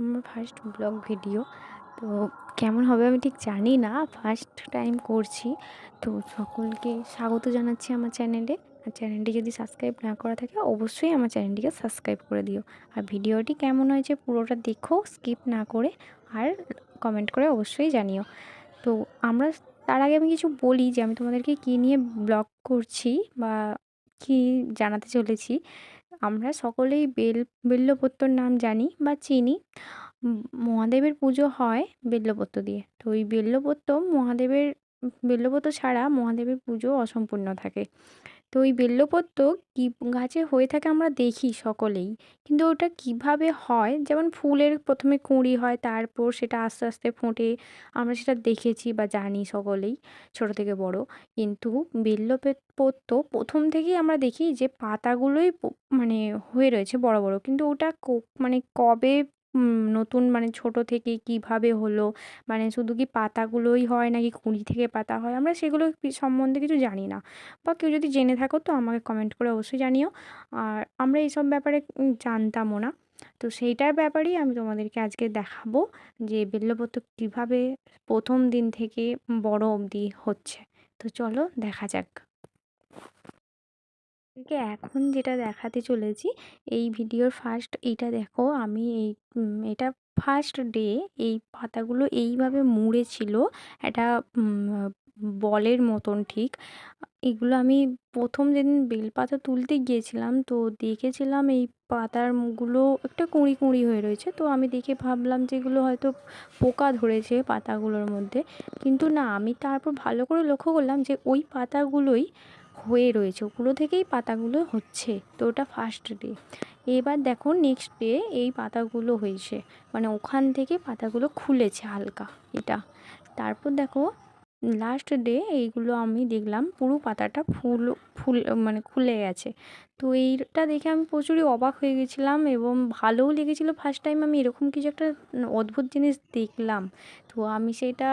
আমার first blog video তো কেমন হবে আমি ঠিক জানি না ফার্স্ট টাইম করছি। তো সকলকে স্বাগত জানাচ্ছি আমার চ্যানেলে আর চ্যানেলটি যদি সাবস্ক্রাইব না করা থাকে, অবশ্যই আমার চ্যানেলটিকে সাবস্ক্রাইব করে দিও। আর ভিডিওটি কেমন হয়েছে পুরোটা দেখো স্কিপ না করে, আর কমেন্ট করে অবশ্যই জানিও। তো আমরা তার আগে আমি কিছু বলি যে, আমি তোমাদেরকে কী নিয়ে ব্লগ করছি বা কী জানাতে চলেছি। আমরা সকলেই বেল বেল্লপত্রর নাম জানি বা চিনি। মহাদেবের পুজো হয় বেল্লপত্ত দিয়ে। তো ওই বেল্লপত্র মহাদেবের বেল্লপত্র ছাড়া মহাদেবের পুজো অসম্পূর্ণ থাকে। তো ওই বেল্লপত্র কী গাছে হয়ে থাকে আমরা দেখি সকলেই। কিন্তু ওটা কীভাবে হয়? যেমন ফুলের প্রথমে কুঁড়ি হয়, তারপর সেটা আস্তে আস্তে ফোটে, আমরা সেটা দেখেছি বা জানি সকলেই, ছোটো থেকে বড়। কিন্তু বেল্লপত্র প্রথম থেকেই আমরা দেখি যে পাতাগুলোই মানে হয়ে রয়েছে বড় বড়। কিন্তু ওটা মানে কবে নতুন মানে ছোটো থেকে কীভাবে হলো? মানে শুধু কি পাতাগুলোই হয় নাকি কুঁড়ি থেকে পাতা হয়? আমরা সেগুলো সম্বন্ধে কিছু জানি না। বা কেউ যদি জেনে থাকো তো আমাকে কমেন্ট করে অবশ্যই জানিও। আর আমরা এইসব ব্যাপারে জানতামও না। তো সেইটার ব্যাপারেই আমি তোমাদেরকে আজকে দেখাবো যে বেল্লপত্র কীভাবে প্রথম দিন থেকে বড় অবধি হচ্ছে। তো চলো দেখা যাক। এখন যেটা দেখাতে চলেছি, এই ভিডিওর ফার্স্ট এইটা দেখো, আমি এই এটা ফার্স্ট ডে এই পাতাগুলো এইভাবে মুড়ে ছিল, একটা বলের মতন ঠিক। এগুলো আমি প্রথম যেদিন বেলপাতা তুলতে গিয়েছিলাম, তো দেখেছিলাম এই পাতারগুলো একটা কুঁড়ি কুঁড়ি হয়ে রয়েছে, তো আমি দেখে ভাবলাম যে এগুলো হয়তো পোকা ধরেছে পাতাগুলোর মধ্যে। কিন্তু না, আমি তারপর ভালো করে লক্ষ্য করলাম যে ওই পাতাগুলোই হয়ে রয়েছে, ওগুলো থেকেই পাতাগুলো হচ্ছে। তো ওটা ফার্স্ট ডে এবার দেখো নেক্সট ডে এই পাতাগুলো হয়েছে। মানে ওখান থেকে পাতাগুলো খুলেছে হালকা এটা। তারপর দেখো লাস্ট ডে এইগুলো আমি দেখলাম পুরো পাতাটা ফুল ফুল মানে খুলে গেছে। তো এইটা দেখে আমি প্রচুরই অবাক হয়ে গেছিলাম এবং ভালোও লেগেছিলো ফার্স্ট টাইম আমি এরকম কিছু একটা অদ্ভুত জিনিস দেখলাম। তো আমি সেটা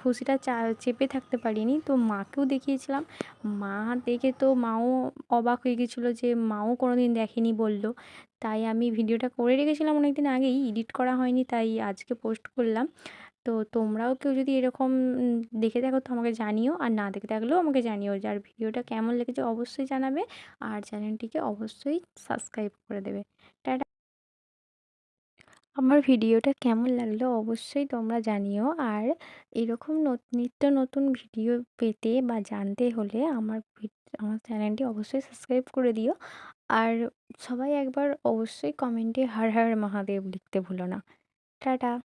খুশিটা চেপে থাকতে পারিনি। তো মাকেও দেখিয়েছিলাম। মা দেখে তো মাও অবাক হয়ে গেছিল যে মাও কোনো দিন দেখেনি বলল। তাই আমি ভিডিওটা করে রেখেছিলাম অনেক দিন আগেই এডিট করা হয়নি তাই আজকে পোস্ট করলাম। তো তোমরাও কেউ যদি এরকম দেখে থাকো তো আমাকে জানিও, আর না দেখে থাকলেও আমাকে জানিও যে আর ভিডিওটা কেমন লেগেছে অবশ্যই জানাবে। আর চ্যানেলটিকে অবশ্যই সাবস্ক্রাইব করে দেবে। টাটা। আমার ভিডিওটা কেমন লাগল অবশ্যই তোমরা জানিও। আর এরকম নিত্য নতুন ভিডিও পেতে বা জানতে হলে আমার আমার চ্যানেলটি অবশ্যই সাবস্ক্রাইব করে দিও। আর সবাই একবার অবশ্যই কমেন্টে হর হর মহাদেব লিখতে ভুলো না। টাটা।